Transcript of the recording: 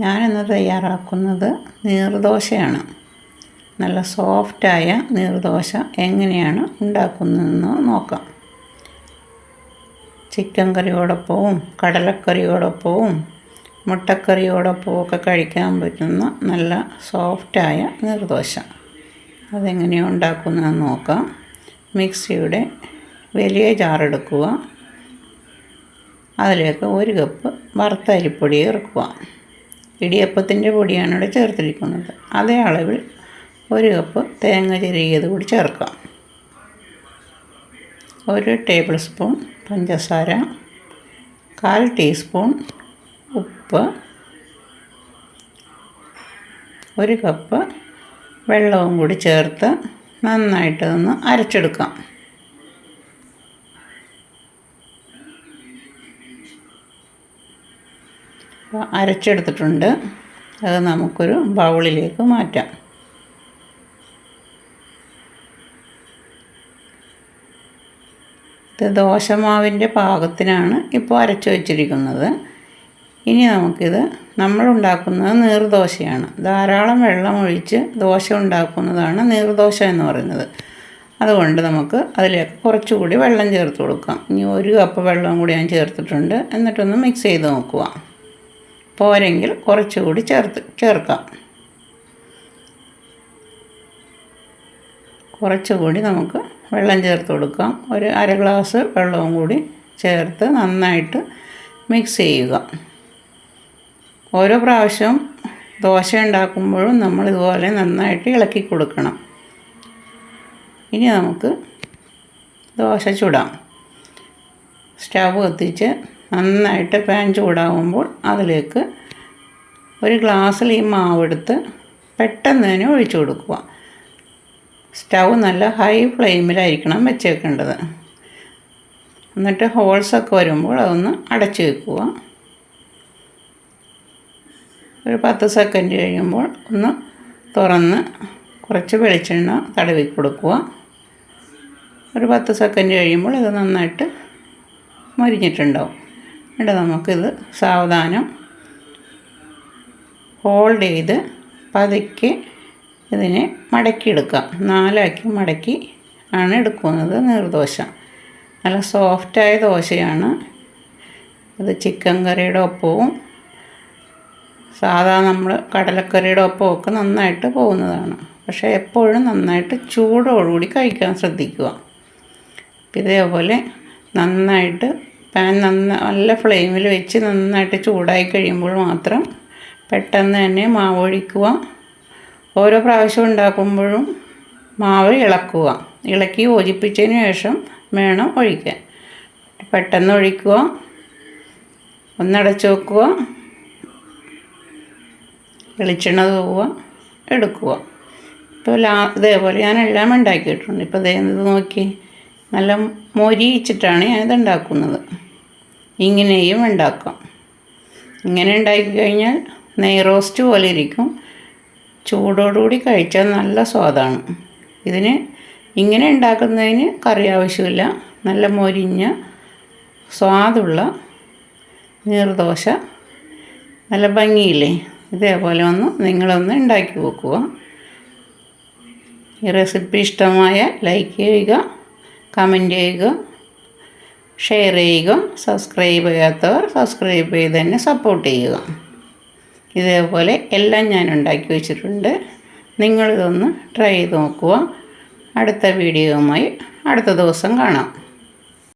ഞാനിന്ന് തയ്യാറാക്കുന്നത് നീർദോശയാണ്. നല്ല സോഫ്റ്റായ നീർദോശ എങ്ങനെയാണ് ഉണ്ടാക്കുന്നതെന്ന് നോക്കാം. ചിക്കൻ കറിയോടൊപ്പവും കടലക്കറിയോടൊപ്പവും മുട്ടക്കറിയോടൊപ്പവും ഒക്കെ കഴിക്കാൻ പറ്റുന്ന നല്ല സോഫ്റ്റായ നീർദോശ. അതെങ്ങനെയാണ് ഉണ്ടാക്കുന്നതെന്ന് നോക്കാം. മിക്സിയുടെ വലിയ ജാറെടുക്കുക അതിലേക്ക് ഒരു കപ്പ് വറുത്ത അരിപ്പൊടി ഇറക്കുക ഇടിയപ്പത്തിന്റെ പൊടിയാണ് ഇവിടെ ചേർത്തിരിക്കുന്നത്. അതേ അളവിൽ ഒരു കപ്പ് തേങ്ങ ചെറിയത് കൂടി ചേർക്കാം ഒരു ടേബിൾ സ്പൂൺ പഞ്ചസാര കാൽ ടീസ്പൂൺ ഉപ്പ് ഒരു കപ്പ് വെള്ളവും കൂടി ചേർത്ത് നന്നായിട്ടൊന്ന് അരച്ചെടുക്കാം. അരച്ചെടുത്തിട്ടുണ്ട്. അത് നമുക്കൊരു ബൗളിലേക്ക് മാറ്റാം. ഇത് ദോശമാവിന്റെ പാകത്തിനാണ് ഇപ്പോൾ അരച്ച് വച്ചിരിക്കുന്നത്. ഇനി നമുക്കിത് നമ്മളുണ്ടാക്കുന്നത് നീർദോശയാണ്. ധാരാളം വെള്ളം ഒഴിച്ച് ദോശ ഉണ്ടാക്കുന്നതാണ് നീർദോശ എന്ന് പറയുന്നത്. അതുകൊണ്ട് നമുക്ക് അതിലേക്ക് കുറച്ചുകൂടി വെള്ളം ചേർത്ത് കൊടുക്കാം. ഇനി ഒരു കപ്പ് വെള്ളം കൂടി ഞാൻ ചേർത്തിട്ടുണ്ട്. എന്നിട്ടൊന്ന് മിക്സ് ചെയ്ത് നോക്കുക. പോരെങ്കിൽ കുറച്ചുകൂടി ചേർത്ത് ചേർക്കാം. കുറച്ചുകൂടി നമുക്ക് വെള്ളം ചേർത്ത് കൊടുക്കാം. ഒരു അര ഗ്ലാസ് വെള്ളവും കൂടി ചേർത്ത് നന്നായിട്ട് മിക്സ് ചെയ്യുക. ഓരോ പ്രാവശ്യവും ദോശ ഉണ്ടാക്കുമ്പോഴും നമ്മൾ ഇതുപോലെ നന്നായിട്ട് ഇളക്കി കൊടുക്കണം. ഇനി നമുക്ക് ദോശ ചുടാം. സ്റ്റവ് കത്തിച്ച് നന്നായിട്ട് പാൻ ചൂടാകുമ്പോൾ അതിലേക്ക് ഒരു ഗ്ലാസ്സിൽ ഈ മാവെടുത്ത് പെട്ടെന്ന് തന്നെ ഒഴിച്ചു കൊടുക്കുക. സ്റ്റൗ നല്ല ഹൈ ഫ്ലെയിമിലായിരിക്കണം വെച്ചേക്കേണ്ടത്. എന്നിട്ട് ഹോൾസൊക്കെ വരുമ്പോൾ അതൊന്ന് അടച്ചു വെക്കുക. ഒരു പത്ത് സെക്കൻഡ് കഴിയുമ്പോൾ ഒന്ന് തുറന്ന് കുറച്ച് വെളിച്ചെണ്ണ തടവി കൊടുക്കുക. ഒരു പത്ത് സെക്കൻഡ് കഴിയുമ്പോൾ ഇത് നന്നായിട്ട് മൊരിഞ്ഞിട്ടുണ്ടാവും. എന്നിട്ട് നമുക്കിത് സാവധാനം ഹോൾഡ് ചെയ്ത് പതുക്കെ ഇതിനെ മടക്കിയെടുക്കാം. നാലാക്കി മടക്കി ആണ് എടുക്കുന്നത് നീർദോശ. നല്ല സോഫ്റ്റായ ദോശയാണ്. ഇത് ചിക്കൻ കറിയുടെ ഒപ്പവും സാധാ നമ്മൾ കടലക്കറിയുടെ ഒപ്പമൊക്കെ നന്നായിട്ട് പോകുന്നതാണ്. പക്ഷേ എപ്പോഴും നന്നായിട്ട് ചൂടോടുകൂടി കഴിക്കാൻ ശ്രദ്ധിക്കുക. ഇതേപോലെ നന്നായിട്ട് പാൻ നന്ന നല്ല ഫ്ലെയിമിൽ വെച്ച് നന്നായിട്ട് ചൂടായി കഴിയുമ്പോൾ മാത്രം പെട്ടെന്ന് തന്നെ മാവ് ഒഴിക്കുക. ഓരോ പ്രാവശ്യം ഉണ്ടാക്കുമ്പോഴും മാവ് ഇളക്കുക. ഇളക്കി യോജിപ്പിച്ചതിന് ശേഷം വേണം ഒഴിക്കാൻ. പെട്ടെന്ന് ഒഴിക്കുക. ഒന്നടച്ച് വെക്കുക. വെളിച്ചെണ്ണ തൂവുക. എടുക്കുക. ഇപ്പോൾ ലാ ഇതേപോലെ ഞാൻ എല്ലാം ഉണ്ടാക്കിയിട്ടുണ്ട്. ഇപ്പോൾ ഇതേ നോക്കി. നല്ല മൊരിയിച്ചിട്ടാണ് ഞാനിത് ഉണ്ടാക്കുന്നത്. ഇങ്ങനെയും ഉണ്ടാക്കാം. ഇങ്ങനെ ഉണ്ടാക്കി കഴിഞ്ഞാൽ നെയ് റോസ്റ്റ് പോലെ ഇരിക്കും. ചൂടോടുകൂടി കഴിച്ചാൽ നല്ല സ്വാദാണ്. ഇതിന് ഇങ്ങനെ ഉണ്ടാക്കുന്നതിന് കറി ആവശ്യമില്ല. നല്ല മൊരിഞ്ഞ സ്വാദുള്ള നീർദോശ. നല്ല ഭംഗിയില്ലേ? ഇതേപോലെ ഒന്ന് നിങ്ങളൊന്ന് ഉണ്ടാക്കി വെക്കുക ഈ റെസിപ്പി ഇഷ്ടമായ ലൈക്ക് ചെയ്യുക കമന്റ് ചെയ്യുക. ഷെയർ ചെയ്യുക സബ്സ്ക്രൈബ് ചെയ്യാത്തവർ സബ്സ്ക്രൈബ് ചെയ്ത് തന്നെ സപ്പോർട്ട് ചെയ്യുക. ഇതേപോലെ എല്ലാം ഞാൻ ഉണ്ടാക്കി വെച്ചിട്ടുണ്ട്. നിങ്ങളിതൊന്ന് ട്രൈ ചെയ്ത് നോക്കുക. അടുത്ത വീഡിയോയുമായി അടുത്ത ദിവസം കാണാം.